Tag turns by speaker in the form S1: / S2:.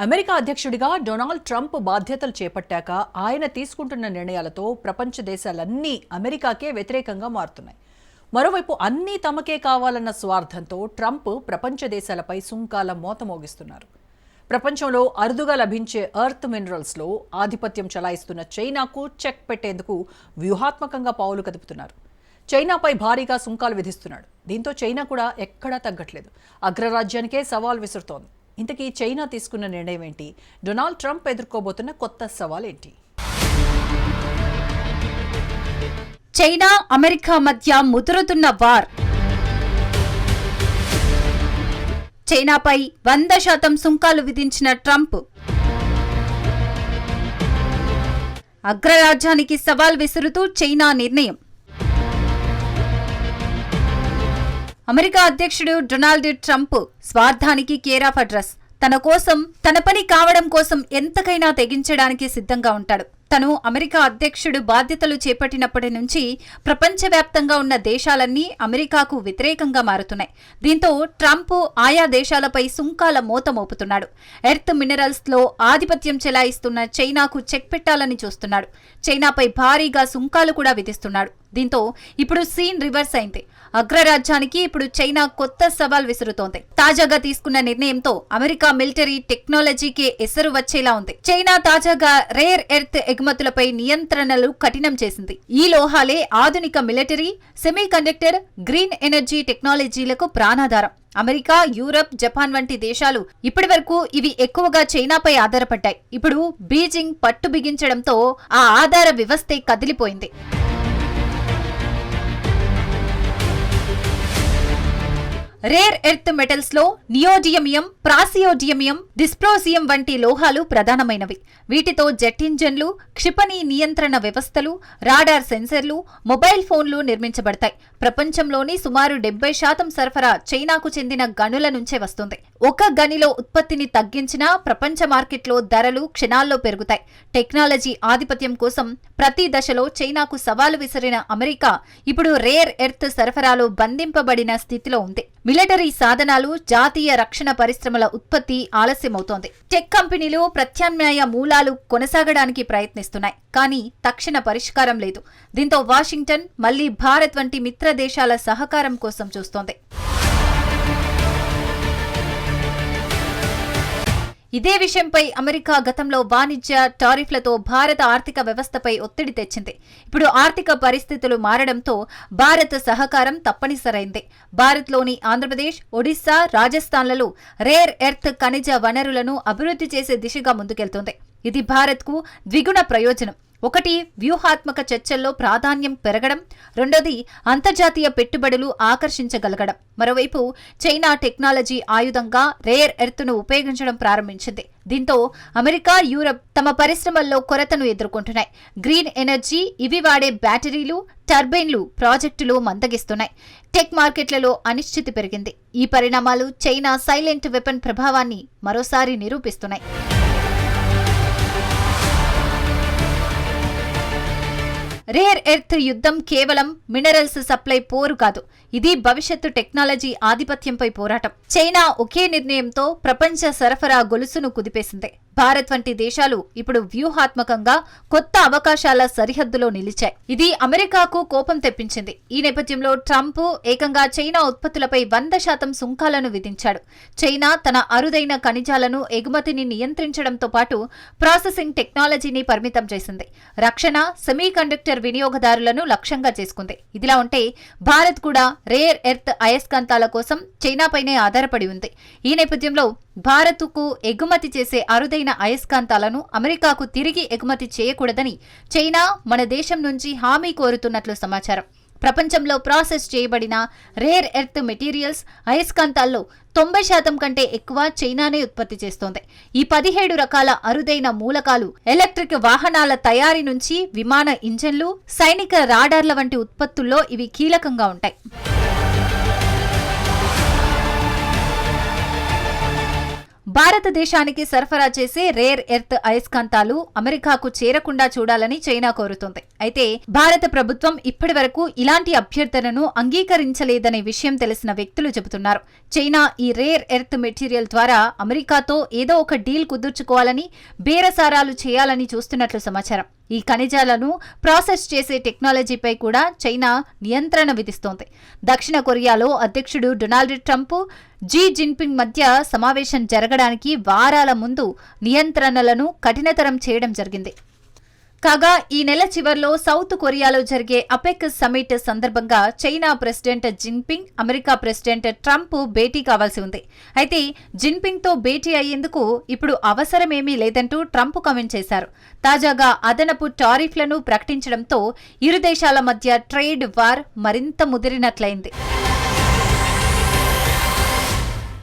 S1: America అధ్యక్షుడిగా Donald Trump బాధ్యతలు చేపట్టాక ఆయన తీసుకుంటున్న నిర్ణయాలతో ప్రపంచ దేశాలన్నీ అమెరికాకే వ్యతిరేకంగా మారుతున్నాయి. మరోవైపు అన్నీ తమకే కావాలన్న స్వార్థంతో ట్రంప్ ప్రపంచ దేశాలపై సుంకాల మోత మోగిస్తున్నారు. ప్రపంచంలో అరుదుగా లభించే ఎర్త్ మినరల్స్లో ఆధిపత్యం చలాయిస్తున్న చైనాకు చెక్ పెట్టేందుకు వ్యూహాత్మకంగా పావులు కదుపుతున్నారు. చైనాపై భారీగా సుంకాలు విధిస్తున్నాడు. దీంతో చైనా కూడా ఎక్కడా తగ్గట్లేదు. అగ్రరాజ్యానికే సవాల్ విసురుతోంది. ఇంతకీ చైనా తీసుకున్న నిర్ణయం ఏంటి? డొనాల్డ్ ట్రంప్ ఎదుర్కోబోతున్న కొత్త సవాల్ ఏంటి
S2: చైనా అమెరికా మధ్య ముదురుతున్న వార్. చైనాపై వంద శాతం సుంకాలు విధించిన ట్రంప్. అగ్రరాజ్యానికి సవాల్ విసురుతూ చైనా నిర్ణయం. అమెరికా అధ్యక్షుడు డొనాల్డ్ ట్రంప్ స్వార్థానికి కేరాఫ్ అడ్రస్. తన కోసం తన పని కావడం కోసం ఎంతకైనా తెగించడానికి సిద్ధంగా ఉంటాడు. తను అమెరికా అధ్యక్షుడు బాధ్యతలు చేపట్టినప్పటి నుంచి ప్రపంచవ్యాప్తంగా ఉన్న దేశాలన్నీ అమెరికాకు వ్యతిరేకంగా మారుతున్నాయి. దీంతో ట్రంప్ ఆయా దేశాలపై సుంకాల మోత మోపుతున్నాడు. ఎర్త్ మినరల్స్లో ఆధిపత్యం చెలాయిస్తున్న చైనాకు చెక్ పెట్టాలని చూస్తున్నాడు. చైనాపై భారీగా సుంకాలు కూడా విధిస్తున్నాడు. దీంతో ఇప్పుడు సీన్ రివర్స్ అయింది. అగ్రరాజ్యానికి ఇప్పుడు చైనా కొత్త సవాల్ విసురుతోంది. తాజాగా తీసుకున్న నిర్ణయంతో అమెరికా మిలిటరీ టెక్నాలజీకి ఎసరు వచ్చేలా ఉంది. చైనా తాజాగా రేర్ ఎర్త్ ఎగుమతులపై నియంత్రణలు కఠినం చేసింది. ఈ లోహాలే ఆధునిక military semiconductor green energy టెక్నాలజీలకు ప్రాణాధారం. అమెరికా యూరప్ జపాన్ వంటి దేశాలు ఇప్పటి వరకు ఇవి ఎక్కువగా చైనాపై ఆధారపడ్డాయి. ఇప్పుడు బీజింగ్ పట్టు బిగించడంతో ఆ ఆధార వ్యవస్థే కదిలిపోయింది. రేర్ ఎర్త్ మెటల్స్లో నియోడియమియం ప్రాసియోడియమియం డిస్ప్రోజియం వంటి లోహాలు ప్రధానమైనవి. వీటితో జెట్ ఇంజన్లు క్షిపణి నియంత్రణ వ్యవస్థలు రాడార్ సెన్సర్లు మొబైల్ ఫోన్లు నిర్మించబడతాయి. ప్రపంచంలోని సుమారు డెబ్బై శాతం సరఫరా చైనాకు చెందిన గనుల నుంచే వస్తుంది. ఒక గనిలో ఉత్పత్తిని తగ్గించినా ప్రపంచ మార్కెట్లో ధరలు క్షణాల్లో పెరుగుతాయి. టెక్నాలజీ ఆధిపత్యం కోసం ప్రతి దశలో చైనాకు సవాలు విసిరిన అమెరికా ఇప్పుడు రేర్ ఎర్త్ సరఫరాలో బంధింపబడిన స్థితిలో ఉంది. మిలిటరీ సాధనాలు జాతీయ రక్షణ పరిశ్రమల ఉత్పత్తి ఆలస్యమవుతోంది. టెక్ కంపెనీలు ప్రత్యామ్నాయ మూలాలు కొనసాగడానికి ప్రయత్నిస్తున్నాయి కానీ తక్షణ పరిష్కారం లేదు. దీంతో వాషింగ్టన్ మళ్ళీ భారత్ వంటి మిత్ర దేశాల సహకారం కోసం చూస్తోంది. ఇదే విషయంపై అమెరికా గతంలో వాణిజ్య టారిఫ్లతో భారత ఆర్థిక వ్యవస్థపై ఒత్తిడి తెచ్చింది. ఇప్పుడు ఆర్థిక పరిస్థితులు మారడంతో భారత్ సహకారం తప్పనిసరైంది. భారత్లోని ఆంధ్రప్రదేశ్ ఒడిశా రాజస్థాన్లలో రేర్ ఎర్త్ ఖనిజ వనరులను అభివృద్ధి చేసే దిశగా ముందుకెళ్తోంది. ఇది భారత్కు ద్విగుణ ప్రయోజనం. ఒకటి వ్యూహాత్మక చర్చల్లో ప్రాధాన్యం పెరగడం. రెండోది అంతర్జాతీయ పెట్టుబడులు ఆకర్షించగలగడం. మరోవైపు చైనా టెక్నాలజీ ఆయుధంగా రేర్ ఎర్త్ను ఉపయోగించడం ప్రారంభించింది. దీంతో అమెరికా యూరప్ తమ పరిశ్రమల్లో కొరతను ఎదుర్కొంటున్నాయి. గ్రీన్ ఎనర్జీ ఇవి వాడే బ్యాటరీలు టర్బైన్లు ప్రాజెక్టులు మందగిస్తున్నాయి. టెక్ మార్కెట్లలో అనిశ్చితి పెరిగింది. ఈ పరిణామాలు చైనా సైలెంట్ వెపన్ ప్రభావాన్ని మరోసారి నిరూపిస్తున్నాయి. రేర్ ఎర్త్ యుద్ధం కేవలం మినరల్స్ సప్లై పోరు కాదు. ఇది భవిష్యత్తు టెక్నాలజీ ఆధిపత్యంపై పోరాటం. చైనా ఒకే నిర్ణయంతో ప్రపంచ సరఫరా గొలుసును కుదిపేసింది. భారత్ వంటి దేశాలు ఇప్పుడు వ్యూహాత్మకంగా కొత్త అవకాశాల సరిహద్దులో నిలిచాయి. ఇది అమెరికాకు కోపం తెప్పించింది. ఈ నేపథ్యంలో ట్రంప్ ఏకంగా చైనా ఉత్పత్తులపై వంద శాతం సుంకాలను విధించాడు. చైనా తన అరుదైన ఖనిజాలను ఎగుమతిని నియంత్రించడంతో పాటు ప్రాసెసింగ్ టెక్నాలజీని పరిమితం చేసింది. రక్షణ సెమీ కండక్టర్ వినియోగదారులను లక్ష్యంగా చేసుకుంది. ఇదిలా ఉంటే భారత్ కూడా రేర్ ఎర్త్ అయస్కాంతాల కోసం చైనాపైనే ఆధారపడి ఉంది. ఈ నేపథ్యంలో భారత్కు ఎగుమతి చేసే అరుదైన అయస్కాంతాలను అమెరికాకు తిరిగి ఎగుమతి చేయకూడదని చైనా మన దేశం నుంచి హామీ కోరుతున్నట్లు సమాచారం. ప్రపంచంలో ప్రాసెస్ చేయబడిన రేర్ ఎర్త్ మెటీరియల్స్ అయస్కాంతాల్లో తొంభై శాతం కంటే ఎక్కువ చైనానే ఉత్పత్తి చేస్తోంది. ఈ పదిహేడు రకాల అరుదైన మూలకాలు ఎలక్ట్రిక్ వాహనాల తయారీ నుంచి విమాన ఇంజన్లు సైనిక రాడార్ల వంటి ఉత్పత్తుల్లో ఇవి కీలకంగా ఉంటాయి. భారతదేశానికి సరఫరా చేసే రేర్ ఎర్త్ అయస్కాంతాలు అమెరికాకు చేరకుండా చూడాలని చైనా కోరుతుంది. అయితే భారత ప్రభుత్వం ఇప్పటి వరకు ఇలాంటి అభ్యర్థనను అంగీకరించలేదనే విషయం తెలిసిన వ్యక్తులు చెబుతున్నారు. చైనా ఈ రేర్ ఎర్త్ మెటీరియల్ ద్వారా అమెరికాతో ఏదో ఒక డీల్ కుదుర్చుకోవాలని బేరసారాలు చేయాలని చూస్తున్నట్లు సమాచారం. ఈ ఖనిజాలను ప్రాసెస్ చేసే టెక్నాలజీపై కూడా చైనా నియంత్రణ విధిస్తోంది. దక్షిణ కొరియాలో అధ్యక్షుడు డొనాల్డ్ ట్రంప్ జీ జిన్పింగ్ మధ్య సమావేశం జరగడానికి వారాల ముందు నియంత్రణలను కఠినతరం చేయడం జరిగింది. కాగా ఈ నెల చివర్లో సౌత్ కొరియాలో జరిగే అపెక్ సమిట్ సందర్భంగా China president Jinping America president Trump భేటీ కావాల్సి ఉంది. అయితే జిన్పింగ్తో భేటీ అయ్యేందుకు ఇప్పుడు అవసరమేమీ లేదంటూ ట్రంప్ కామెంట్ చేశారు. తాజాగా అదనపు టారిఫ్లను ప్రకటించడంతో ఇరు దేశాల మధ్య ట్రేడ్ వార్ మరింత ముదిరినట్లయింది.